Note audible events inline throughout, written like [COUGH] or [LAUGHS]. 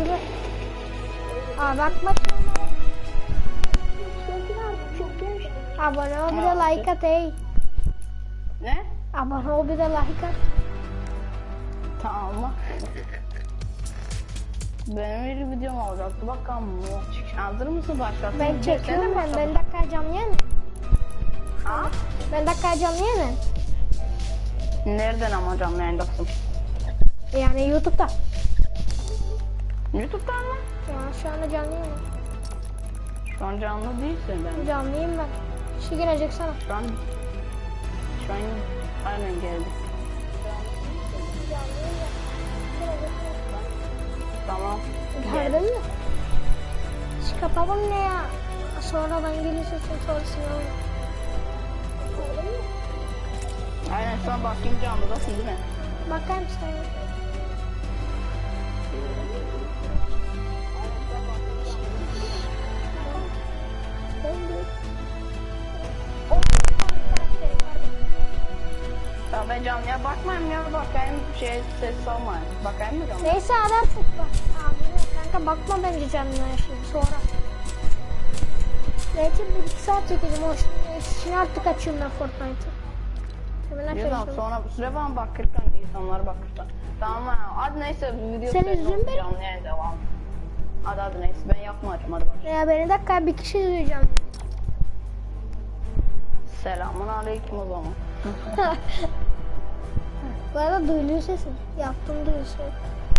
Yazılı. Aa bakma. Çok genç. Abone ol bir de like at ey. Ne? Abone ol bir de like at. Tamam? Benim bir videom olacaktı. Bakalım mı? Hazır mısın başlatayım? Ben çekiyorum ben. Ben dakika canlı yayın. Ha? Ben dakika canlı yayın. Nereden ama canlı yayındasın? Yani YouTube'da. Youtube'dan mı? Ya şu anda canlı yayın. Şu an canlı değilsin ben. Canlıyım ben. Şey gelecek sana. Şu an... Şu an aynen geldi. Tamam. Gördün mü? Şu kapağım ne ya? Sonradan gelirse sen sonrasını al. Gördün mü? Aynen şu an bakayım canlıdasın değil mi? Bakar mısın? Ben canlıya bakmayayım ya bakayım şey ses almayayım. Bakayım mı canlı? Neyse adam tut bak. Abi kanka bakma bence canına şimdi sonra. Belki bir iki saat çekeceğim o şimdi artık açıyorum ben Fortnite'ı. Diyorsan açıyorum. sonra süre falan bakırken insanlar bakırken. Tamam ha. Hadi neyse video Sen senin üzülme. olsun, canlı yayın devam. Hadi hadi neyse ben yapmayacağım hadi bak. Ya beni dakika bir kişi izleyeceğim. Selamun aleyküm o zaman. [LAUGHS] Bu arada duyuluyor sesin. Yaptım duyuluyor sesin.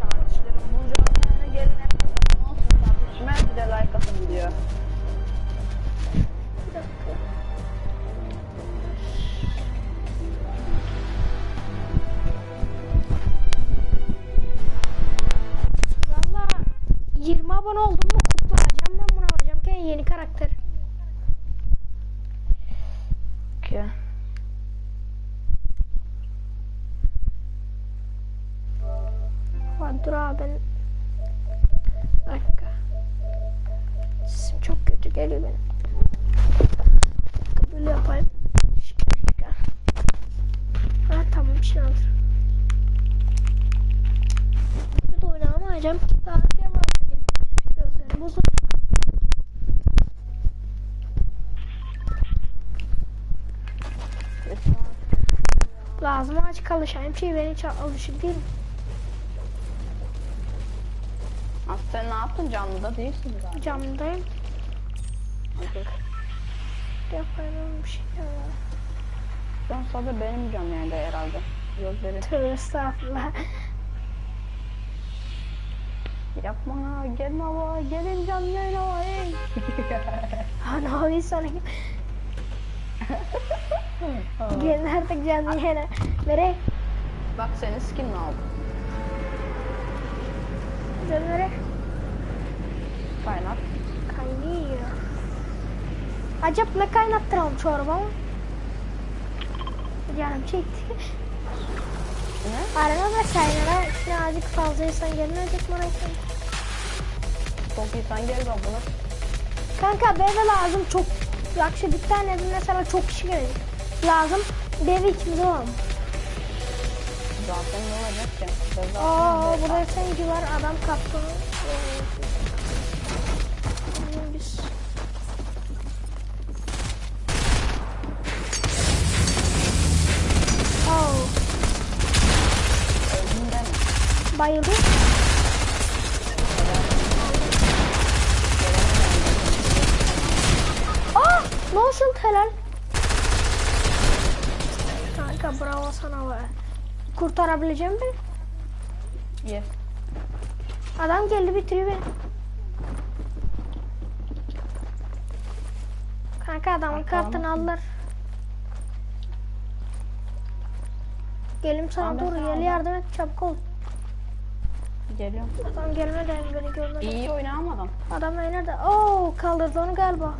Kardeşlerim bu canlı yayına gelin hep kardeşime bir de like atın diyor. Dur abi ben... Dakika. Sesim çok kötü geliyor benim. Böyle yapayım. Dakika. Ha tamam şimdi hazır. Burada oynamayacağım ki daha devam edeyim. Gözlerim bozuldu. Lazım aç kalışayım şey beni hiç alışık değilim. Aslı sen ne yaptın canlıda değilsin zaten. Camdayım. Hadi. Yapayım bir şey ya. Sen sadece benim canlı yayında herhalde. Gözleri. Tövbe estağfurullah. Yapma ha gelme baba gelin canlı yayına hey. Ha ne oluyor sana? Gelin artık canlı yayına. Nereye? Bak senin skin aldım. Canım nereye? Kaynak. Kaynıyor. Acaba ne kaynattıralım çorba mı? Canım çekti. Arada da çaylara içine azıcık fazla insan gelmeyecek mi? Çok iyi sen gel bak bunu. Kanka bebe lazım çok. Yakşı bir tane mesela çok kişi gelecek. Lazım. Bebe ikimiz olalım. Zaten ne olacak ki? Aa burada senci var adam kaptı. Oh, bayıldı. Aa, nasıl helal? Kanka bravo sana be. Kurtarabileceğim mi? Yes. Adam geldi bitiriyor beni. Kanka adamın kartını aldılar. Gelim sana doğru gel yardım et çabuk ol. Geliyorum. Adam gelmeden beni görmedi. İyi oynamadım. Adam nerede? Oo kaldırdı onu galiba.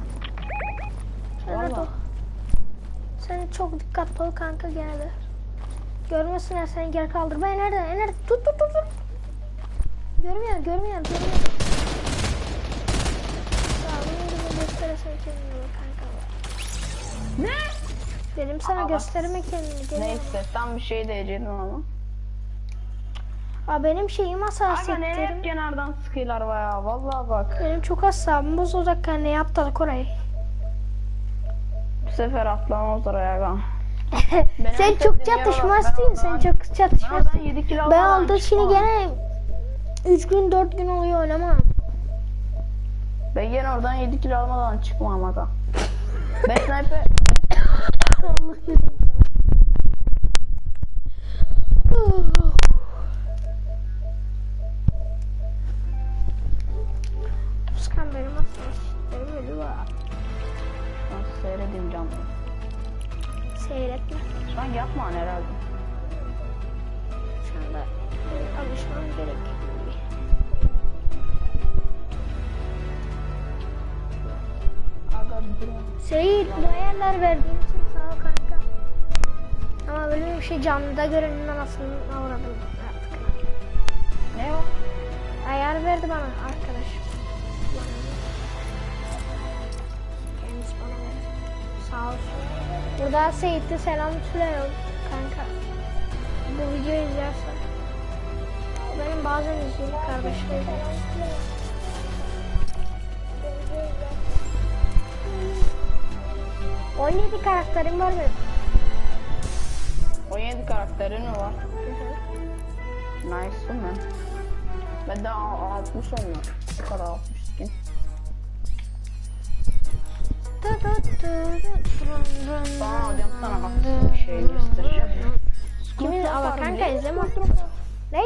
Nerede o? Sen çok dikkatli ol kanka gene de. Görmesinler seni gel kaldır. Ben nerede? Nerede? Tut tut tut tut. Görmüyor, görmüyor, görmüyor. Sağlığını gibi gösterirsen kendini bak kanka. Ne? Dedim sana Aa, bak. gösterme kendini. Gel Neyse tam bir şey diyecektim ama. Aa, benim şeyim Aga ne hassasiyetlerim. hep kenardan sıkıyorlar ya. Vallahi bak. Benim çok hassasım bozulacak ne yaptık orayı. Bu sefer atlamaz oraya aga. [LAUGHS] sen en çok çatışmazsın. Sen Ben çok Ben çatışmazsın. oradan 7 kilo Ben almadan aldı şimdi gene 3 gün 4 gün oluyor oynamam. Ben gene oradan 7 kilo almadan çıkmam aga. Ben sniper... Fuskan benim hassasiyetlerim ölü var. Ben seyredeyim canım. Seyretme. Şu an yapma herhalde. Şu anda alışmam gerek. Seyit bu ayarlar verdiğin için sağ ol kanka. Ama böyle bir şey canlıda görenin anasını avradım artık. Ne o? Ayar verdi bana arkadaş. Kendisi bana verdi. Sağ olsun. Burada Seyit'e selam söylüyorum kanka. Bu videoyu izlersen. Benim bazen izlediğim kardeşlerim. 17 karakterim var benim. 17 karakterin mi var? Nice mi? Ben de a- 60 olmuyor. Bu kadar 60 skin. Tamam hocam sana bak bir şey göstereceğim. Kimin ama kanka izleme. Ne?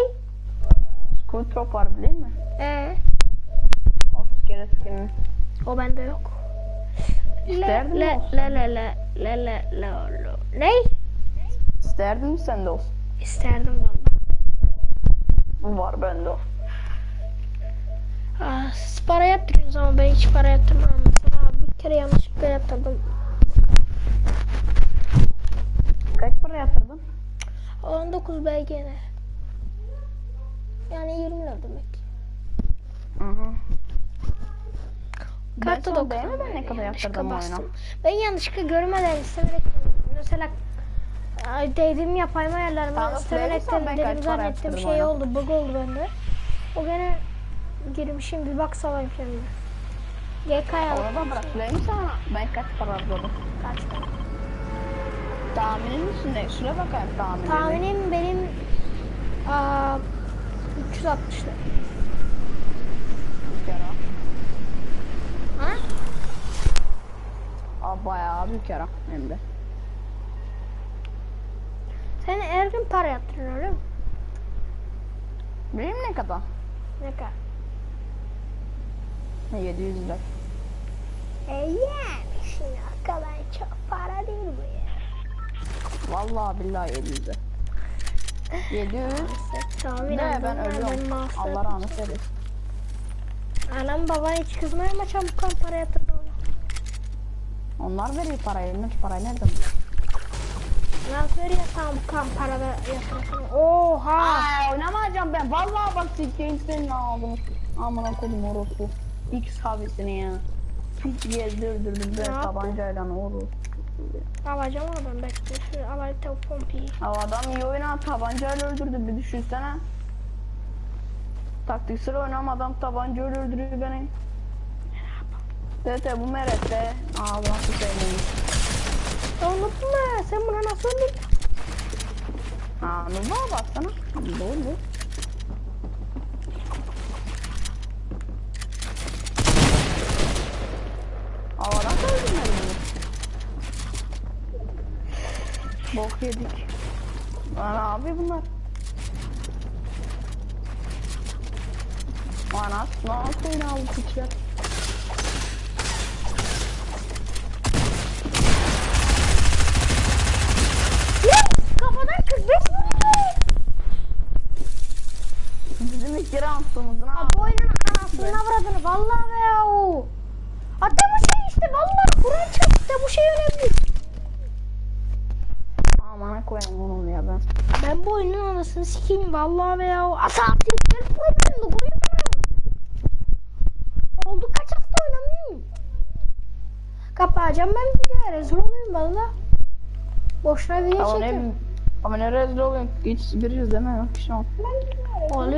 Skull Trop var biliyor musun? Ee, 30 kere skin. o bende yok. İsterdin le mi olsun? le le le le le le le. Ne? İsterdin mi sen de olsun? İsterdim valla. Var bende o. Ah, siz para yatırıyorsunuz ama ben hiç para yatırmam. Mesela bir kere yanlışlıkla yatırdım. Kaç para yatırdın? 19 BGN. Yani 20 lira demek. Hı hı. Ben Kartta sana 90 beğenmeden ne kadar oyuna? bastım. Ben yanlışlıkla görmeden istemerek mesela değdiğim yapayım ayarlarımı ben kaç para zannettim yaptırdım şey oldu bug oldu bende. O gene girmişim bir bak salayım kendime. GK Ona aldım. da bırak. Söyleyeyim sana ben kaç para harcadım. Kaçtı? Tahminin misin ne? Şuna bakayım tahminini. Tahminim benim aa, 360 lira. Bir kere. Ha? Kere hem de. Sen her gün para yatırıyorsun öyle mi? Bileyim ne kadar? Ne kadar? 700 lira. E şimdi o kadar çok para değil bu ya. Vallahi billahi 700 lira. 700 Tahmin ne ben ölüyorum. benim Allah rahmet eylesin. Anam baban hiç kızmıyor ama çabuktan para yatırdı ona. Onlar veriyor parayı. Ne parayı nereden? Nasıl veriyor çabuktan para da yatırırsın? Oha! Aa oynamayacağım ben. Vallahi bak sikeyim senin ağzını. Amına kodum orospu. X habisini ya. Hiç gezdirdirdim Ne ben tabancayla orospu. Alacağım ama ben bekle. Şu tabi pompiyi. Adam iyi oynar tabancayla öldürdü bir düşünsene. Taktiksel oynam adam tabancayla öldürüyor beni. Tete bu merette. Aa bu nasıl sevmemiş. Ya unuttum ben. Sen buna nasıl unuttun? Aa Nuba baksana. Doğru. Havadan da öldürmedi bunu. Bok yedik. Lan abi bunlar. Anas nasıl oynadı piçler? Roundumuzun Ha oyunun anasını avradını. Vallahi be ya o. Hatta bu şey işte vallahi Kur'an çarptı bu şey önemli. Amına koyayım bunu ya ben. Ben bu oyunun anasını sikeyim vallahi be ya. Asabiyetler problemli koyun bana. Oldu kaç hafta oynamıyorum. Kapatacağım ben videoyu rezil olayım valla. Boşuna video çekiyorum. Ama ne rezil oluyor? Hiç gireceğiz değil mi? Şu an. Oluyor.